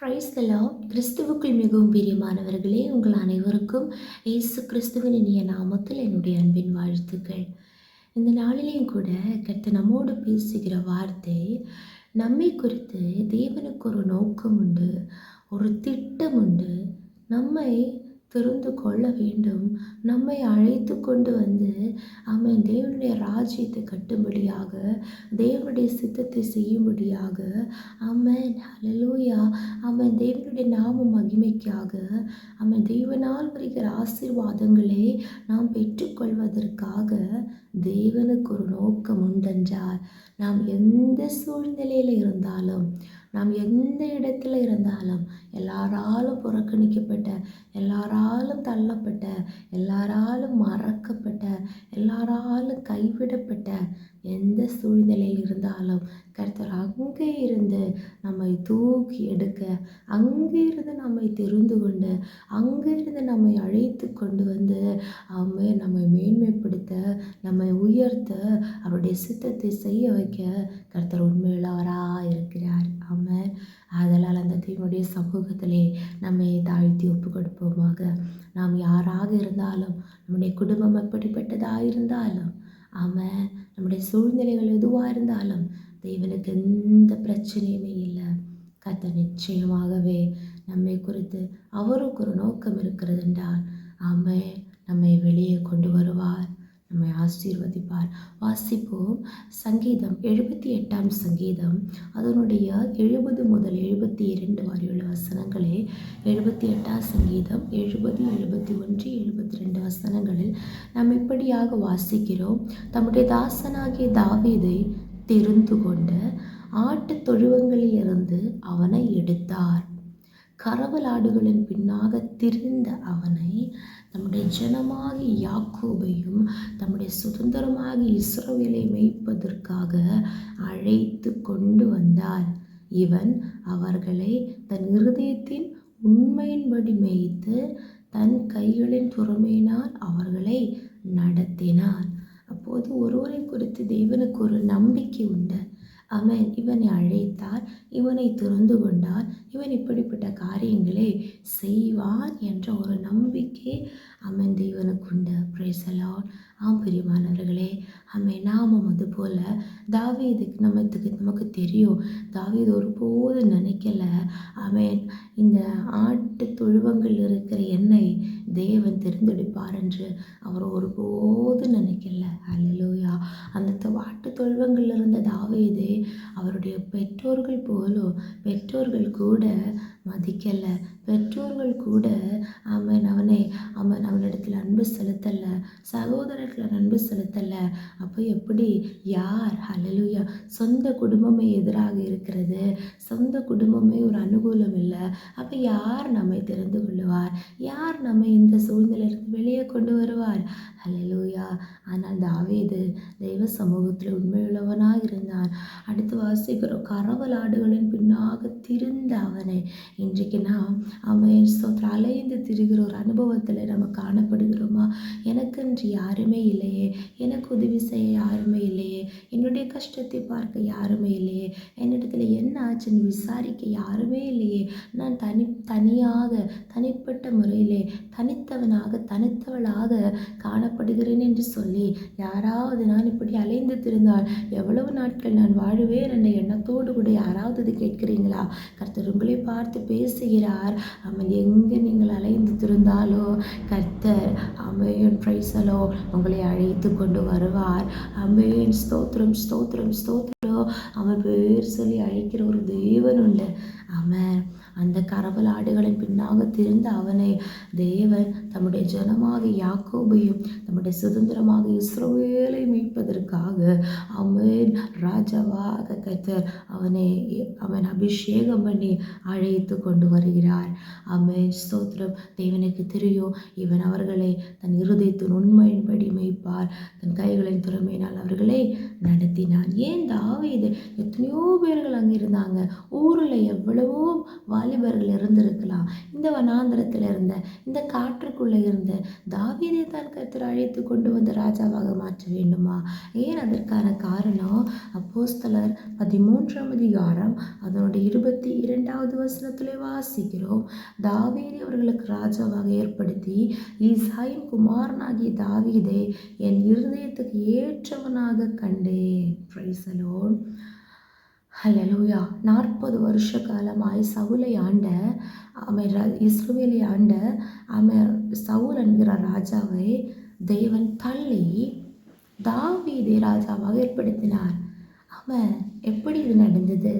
பிரைஸ்தலா கிறிஸ்துவுக்குள் மிகவும் பிரியமானவர்களே உங்கள் அனைவருக்கும் இயேசு கிறிஸ்துவின் இனிய நாமத்தில் என்னுடைய அன்பின் வாழ்த்துக்கள். இந்த நாளிலேயும் கூட கர்த்தர் நம்மோடு பேசுகிற வார்த்தை நம்மை குறித்து தேவனுக்கு ஒரு நோக்கம் உண்டு ஒரு திட்டம் உண்டு நம்மை தெரிந்து கொள்ள வேண்டும். நம்மை அழைத்து கொண்டு வந்து அவன் தேவனுடைய ராஜ்யத்தை கட்டும்படியாக தேவனுடைய சித்தத்தை செய்யும்படியாக அவன் அலலூயா அவன் தேவனுடைய நாம மகிமைக்காக அவன் தேவனால் வருகிற ஆசீர்வாதங்களை நாம் பெற்றுக்கொள்வதற்காக தேவனுக்கு ஒரு நோக்கம் உண்டென்றார் நாம் எந்த சூழ்நிலையில் இருந்தாலும் நாம் எந்த இடத்துல இருந்தாலும் எல்லாராலும் புறக்கணிக்கப்பட்ட எல்லாராலும் தள்ளப்பட்ட எல்லாராலும் மறக்கப்பட்ட எல்லாராலும் கைவிடப்பட்ட எந்த சூழ்நிலையில் இருந்தாலும் கர்த்தர் அங்கே இருந்து நம்மை தூக்கி எடுக்க அங்கே இருந்து நம்மை தெரிந்து கொண்டு அங்கே இருந்து நம்மை அழைத்து கொண்டு வந்து அவங்க நம்மை மேன்மைப்படுத்த நம்மை உயர்த்த அவருடைய சித்தத்தை செய்ய வைக்க கர்த்தர் உண்மையுள்ளவராக இருக்கிறார் அதனால் சமூகத்திலே நம்மை தாழ்த்தி ஒப்பு கொடுப்போமாக நாம் யாராக இருந்தாலும் நம்முடைய குடும்பம் எப்படிப்பட்டதாக இருந்தாலும் ஆமாம் நம்முடைய சூழ்நிலைகள் எதுவாக இருந்தாலும் தேவனுக்கு எந்த பிரச்சனையுமே இல்லை. கத்த நிச்சயமாகவே நம்மை குறித்து அவருக்கு ஒரு நோக்கம் இருக்கிறது என்றால் ஆமே நம்மை வெளியே கொண்டு வருவார். நம்மை ஆசீர்வதிப்பார். வாசிப்போம். சங்கீதம் எழுபத்தி எட்டாம் சங்கீதம். அதனுடைய எழுபது முதல் எழுபத்தி இரண்டு வரையுள்ள வசனங்களே எழுபத்தி எட்டாம் சங்கீதம் எழுபது எழுபத்தி ஒன்று எழுபத்தி ரெண்டு வசனங்களில் நாம் இப்படியாக வாசிக்கிறோம். தம்முடைய தாசனாகிய தாவீதை தெரிந்து கொண்டு ஆட்டு தொழுவங்களிலிருந்து அவனை எடுத்தார். கரவலாடுகளின் பின்னாக திரிந்த அவனை நம்முடைய ஜனமாகி யாக்கோபையும் தம்முடைய சுதந்திரமாகி இஸ்ரோவேலை மேய்ப்பதற்காக அழைத்து கொண்டு வந்தார். இவன் அவர்களை தன் இருதயத்தின் உண்மையின்படி மேய்த்து தன் கைகளின் துறமையினால் அவர்களை நடத்தினார் அப்போது ஒருவரை குறித்து தேவனுக்கு ஒரு நம்பிக்கை உண்டு. அவன் இவனை அழைத்தார் இவனை துறந்து கொண்டார் இவன் இப்படிப்பட்ட காரியங்களை செய்வான் என்ற ஒரு நம்பிக்கை அவன் தேவனுக்கு உண்டு ஆம் பிரியமானவர்களே அவன் நாமும் அது போல் தாவீதுக்கு நமக்கு நமக்கு தெரியும். தாவீது ஒருபோது நினைக்கல. அவன் இந்த ஆட்டு துழுவங்கள் இருக்கிற எண்ணெய் தேவன் தெரிந்தெடுப்பார் என்று அவர் ஒருபோது நினைக்கல. அல்லலோயா அந்த ஆட்டு தொழுவங்கள் இருந்த தாவீதே அவருடைய பெற்றோர்கள் போலும் பெற்றோர்கள் கூட மதிக்கலை. பெற்றோர்கள் கூட அவன் அவனை அவன் அவனிடத்தில் அன்பு செலுத்தலை. சகோதரர்கள் அன்பு செலுத்தலை. அப்போ எப்படி? யார்? அலலுயா சொந்த குடும்பமே எதிராக இருக்கிறது. சொந்த குடும்பமே ஒரு அனுகூலம் இல்லை. அப்போ யார் நம்மை தெரிந்து கொள்ளுவார்? யார் நம்மை இந்த சூழ்நிலையிலிருந்து வெளியே கொண்டு வருவார்? அலலுயா ஆனால் தாவீது தெய்வ சமூகத்தில் உண்மையுள்ளவனாக இருந்தான். அடுத்து வாசிக்கிறோம் கரவலாடுகளின் பின்னாக திருந்த அவனை. இன்றைக்கு நாம் அவன் ஸ்தோத்திரம் அலைந்து திரிகிற ஒரு அனுபவத்தில் நம்ம காணப்படுகிறோமா? எனக்கென்று யாருமே இல்லையே. எனக்கு உதவி செய்ய யாருமே இல்லையே. என்னுடைய கஷ்டத்தை பார்க்க யாருமே இல்லையே. என்னிடத்தில் என்ன ஆச்சுன்னு விசாரிக்க யாருமே இல்லையே. நான் தனி தனியாக தனிப்பட்ட முறையிலே தனித்தவனாக தனித்தவளாக காணப்படுகிறேன் என்று சொல்லி யாராவது நான் இப்படி அலைந்து திருந்தால் எவ்வளவு நாட்கள் நான் வாழுவேன் என்ற எண்ணத்தோடு கூட யாராவது கேட்கிறீங்களா? கர்த்தர் உங்களை பார்த்து பேசுகிறார். அவன் எங்கே நீங்கள் அலைந்து திருந்தாலோ கர்த்தர் அமேன் பிரைசலோ உங்களை அழைத்து கொண்டு வருவார். அமேன் ஸ்தோத்திரம் ஸ்தோத்திரம் ஸ்தோத்திரம். அவர் பேர் சொல்லி அழைக்கிற ஒரு தேவன் உண்டு அவன் அந்த கரவல் ஆடுகளின் பின்னாக திரிந்த அவனை தேவன் தம்முடைய ஜனமாக யாக்கோபையும் தம்முடைய சுதந்திரமாக இஸ்ரோவேலை மீட்பதற்காக அவன் ராஜாவாக கத்தர் அவனை அவன் அபிஷேகம் பண்ணி அழைத்து கொண்டு வருகிறார். அவன் ஸ்தோத்திரம். தேவனுக்கு தெரியும். இவன் அவர்களை தன் இருதயத்தின் உண்மையின்படி மெய்ப்பார். தன் கைகளின் திறமையினால் அவர்களை நடத்தினான். ஏன் தாவீது? எத்தனையோ பேர்கள் அங்கே இருந்தாங்க ஊரில் எவ்வளவோ வாலிபர்கள் இருந்திருக்கலாம். இந்த வனாந்திரத்தில் இருந்த இந்த காற்றுக்குள்ளே இருந்த தாவீதை தான் கர்த்தர் அழைத்து கொண்டு வந்து ராஜாவாக மாற்ற வேண்டுமா? ஏன் அதற்கான காரணம்? அப்போஸ்தலர் பதிமூன்றாம் அதிகாரம் அதனுடைய இருபத்தி இரண்டாவது வசனத்திலே வாசிக்கிறோம். தாவீதை அவர்களுக்கு ராஜாவாக ஏற்படுத்தி ஈசாயின் குமாரனாகிய தாவீதை என் இருதயத்துக்கு ஏற்றவனாக கண்டு கண்டேன் பிரைசலோன் ஹலலூயா நாற்பது வருஷ காலமாய் சவுலை ஆண்ட அவன் இஸ்ரோவேலை ஆண்ட அவன் சவுல் என்கிற ராஜாவை தேவன் தள்ளி தாவீதை ராஜாவாக ஏற்படுத்தினார். அவன் எப்படி இது நடந்தது?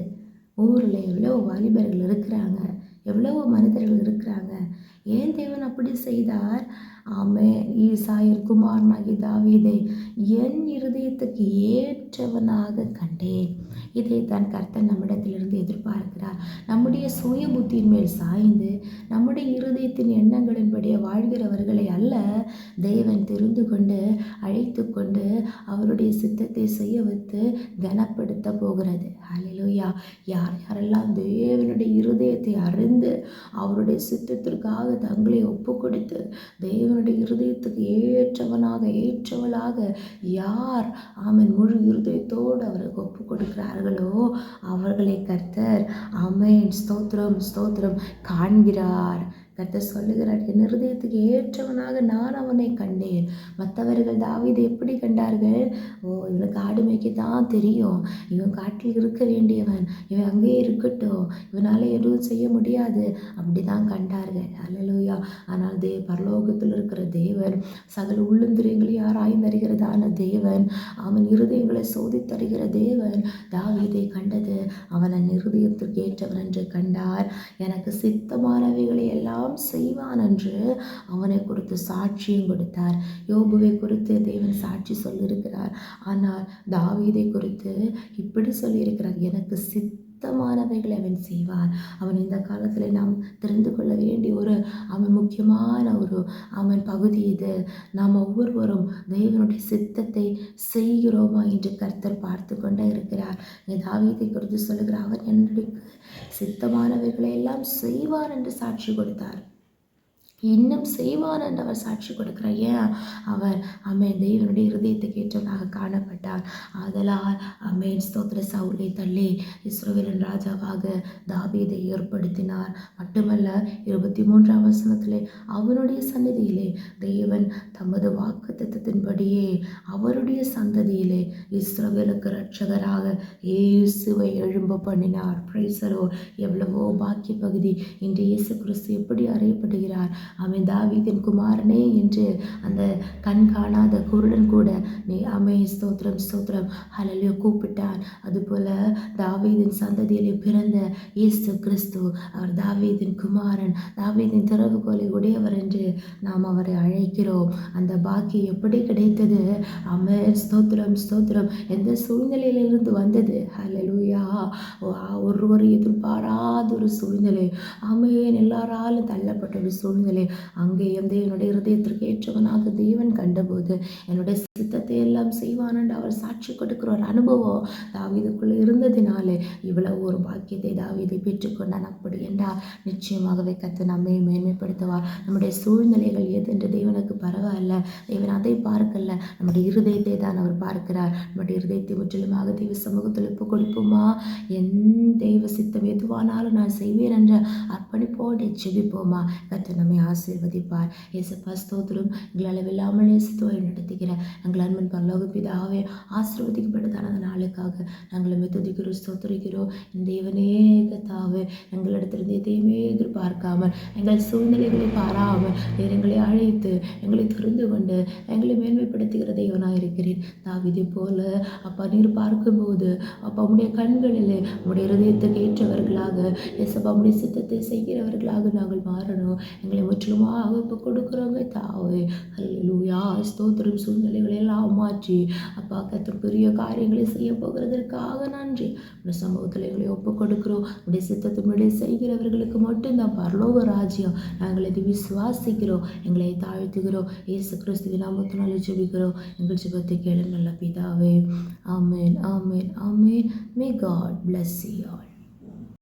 ஊரில் எவ்வளோ வாலிபர்கள் இருக்கிறாங்க எவ்வளவு மனிதர்கள் இருக்கிறாங்க. ஏன் தேவன் அப்படி செய்தார்? ஆமே ஈசாயர் குமாரனாகி தாவீதை என் இருதயத்துக்கு ஏற்றவனாக கண்டேன். இதை தான் கர்த்தன் நம்மிடத்திலிருந்து எதிர்பார்க்கிறார். நம்முடைய சுய புத்தியின் மேல் சாய்ந்து நம்முடைய இருதயத்தின் எண்ணங்களின்படியே வாழ்கிறவர்களை அல்ல தேவன் தெரிந்து கொண்டு அழைத்து கொண்டு அவருடைய சித்தத்தை செய்ய வைத்து கனப்படுத்த போகிறது. அலையிலோயா யார் யாரெல்லாம் தேவனுடைய இருதயத்தை அறிந்து அவருடைய சித்தத்திற்காக தங்களை ஒப்பு கொடுத்து தேவனுடைய இருதயத்துக்கு ஏற்றவனாக ஏற்றவளாக யார்? ஆமன். முழு இருதயத்தோடு அவருக்கு ஒப்பு கொடுக்கிறார்களோ அவர்களை கர்த்தர். ஆமென். ஸ்தோத்திரம் ஸ்தோத்திரம். காண்கிறார். கர்த்தர் சொல்லுகிறார் என் இருதயத்துக்கு ஏற்றவனாக நான் அவனை கண்டேன். மற்றவர்கள் தாவீதை எப்படி கண்டார்கள்? ஓ இவனுக்கு ஆடு மேய்க்க தான் தெரியும். இவன் காட்டில் இருக்க வேண்டியவன். இவன் அங்கேயே இருக்கட்டும். இவனால் எதுவும் செய்ய முடியாது. அப்படி தான் கண்டார்கள். அல்லலூயா ஆனால் தே பரலோகத்தில் இருக்கிற தேவன் சகல உள்ளந்திரியங்களையும் தருகிறதான தேவன் அவன் இருதயங்களை சோதித்தருகிற தேவன் தாவீதை கண்டது அவன் என் இருதயத்திற்கு ஏற்றவன் என்று கண்டார். எனக்கு சித்தமானவைகளை எல்லாம் செய்வான் என்று அவனை குறித்து சாட்சியும் கொடுத்தார். யோபுவை குறித்து தேவன் சாட்சி சொல்லியிருக்கிறார். ஆனால் தாவீதை குறித்து இப்படி சொல்லியிருக்கிறார். எனக்கு சித்தமானவைகளை அவன் செய்வார் அவன் இந்த காலத்தில் நாம் தெரிந்து கொள்ள வேண்டிய ஒரு அவன் முக்கியமான ஒரு அவன் பகுதி இது. நாம் ஒவ்வொருவரும் தேவனுடைய சித்தத்தை செய்கிறோமா என்று கர்த்தர் பார்த்து கொண்டே இருக்கிறார். ஏதாவது குறித்து சொல்லுகிறார் அவர் என்னுடைய சித்தமானவைகளை எல்லாம் செய்வார் என்று சாட்சி கொடுத்தார். இன்னும் செய்வான் என்று அவர் சாட்சி கொடுக்கிறார் ஏன்? அவர் அமேன் தேவனுடைய இருதயத்தை ஏற்றவனாக காணப்பட்டார். ஆதலால் அமேன் ஸ்தோத்திர சவுலை தள்ளி இஸ்ரோவேலன் ராஜாவாக தாபீதை ஏற்படுத்தினார். மட்டுமல்ல இருபத்தி மூன்றாம் வசனத்திலே அவனுடைய சன்னதியிலே தேவன் தமது வாக்கு தத்துவத்தின்படியே அவருடைய சந்ததியிலே இஸ்ரோவேலுக்கு ரட்சகராக இயேசுவை எழும்ப பண்ணினார். பிரைசரோ எவ்வளவோ பாக்கிய பகுதி இன்று இயேசு கிறிஸ்து எப்படி அறியப்படுகிறார்? அவன் தாவீதின் குமாரனே என்று அந்த கண் காணாத குருடன் கூட நீ அமே ஸ்தோத்திரம் ஸ்தோத்திரம். அலலியோ கூப்பிட்டான். அதுபோல தாவீதின் சந்ததியிலே பிறந்த இயேசு கிறிஸ்து அவர் தாவீதின் குமாரன் தாவீதின் திறவுகோலை உடையவர் என்று நாம் அவரை அழைக்கிறோம். அந்த பாக்கியம் எப்படி கிடைத்தது? அமே ஸ்தோத்திரம் ஸ்தோத்திரம். எந்த சூழ்நிலையிலிருந்து வந்தது? ஹலலூயா ஒருவர் எதிர்பாராத ஒரு சூழ்நிலை. அமையன் எல்லாராலும் தள்ளப்பட்ட ஒரு சூழ்நிலை. அங்கேயும் தேவனுடைய இருதயத்திற்கு ஏற்றவனாக தேவன் கண்டபோது என்னுடைய சித்தத்தை எல்லாம் செய்வான் என்று அவர் சாட்சி கொடுக்கிற ஒரு அனுபவம் தாவிதுக்குள்ளே இருந்ததினாலே இவ்வளவு ஒரு பாக்கியத்தை தாவிதை பெற்றுக்கொண்டான். அப்படி என்றால் நிச்சயமாகவே கத்து நம்மை மேன்மைப்படுத்துவார். நம்முடைய சூழ்நிலைகள் எது என்று தேவனுக்கு பரவாயில்ல. தேவன் அதை பார்க்கல. நம்முடைய இருதயத்தை தான் அவர் பார்க்கிறார். நம்முடைய இருதயத்தை முற்றிலுமாக தெய்வ சமூகத்தில் ஒப்பு கொடுப்போமா என் தெய்வ சித்தம் எதுவானாலும் நான் செய்வேன் என்ற அர்ப்பணிப்போடு ஜெபிப்போமா? கத்து நம்மை ஆசீர்வதிப்பார். இயேசப்பா ஸ்தோத்திரம். எங்கள் அளவில்லாமல் நேசத்துவை நடத்துகிற எங்கள் அன்பன் பரலோக பிதாவே ஆசீர்வதிக்கப்பட்டதான அந்த நாளுக்காக நாங்கள் மெத்துதிக்கிறோம் ஸ்தோத்திரிக்கிறோம். இந்த தேவனே கத்தாவே எங்களிடத்திலிருந்து எதையுமே எதிர்பார்க்காமல் எங்கள் சூழ்நிலைகளை பாராமல் எங்களை அழைத்து எங்களை தெரிந்து கொண்டு எங்களை மேன்மைப்படுத்துகிற தெய்வனாக இருக்கிறேன் தாவிதை போல அப்பா நீர் பார்க்கும்போது அப்பா உடைய கண்களில் உடைய இருதயத்துக்கு ஏற்றவர்களாக எசப்பா உடைய சித்தத்தை செய்கிறவர்களாக நாங்கள் மாறணும். எங்களை முற்றிலுமாக இப்போ கொடுக்குறோங்க தாவே. அல்லூயா ஸ்தோத்திரம் சூழ்நிலைகளை எல்லாம் மாற்றி. அப்பா கத்த பெரிய காரியங்களை செய்ய போகிறதற்காக நன்றி. இந்த சமூகத்தில் எங்களை ஒப்பு கொடுக்குறோம். உடைய சித்தத்தினுடைய செய்கிறவர்களுக்கு மட்டும்தான் பரலோக ராஜ்யம். நாங்கள் இதை விசுவாசிக்கிறோம். எங்களை தாழ்த்துகிறோம். இயேசு கிறிஸ்து நாமத்தினால ஜெபிக்கிறோம். எங்கள் ஜெபத்தை கேளு நல்ல பிதாவே. ஆமேன் ஆமேன் ஆமேன். May God bless you all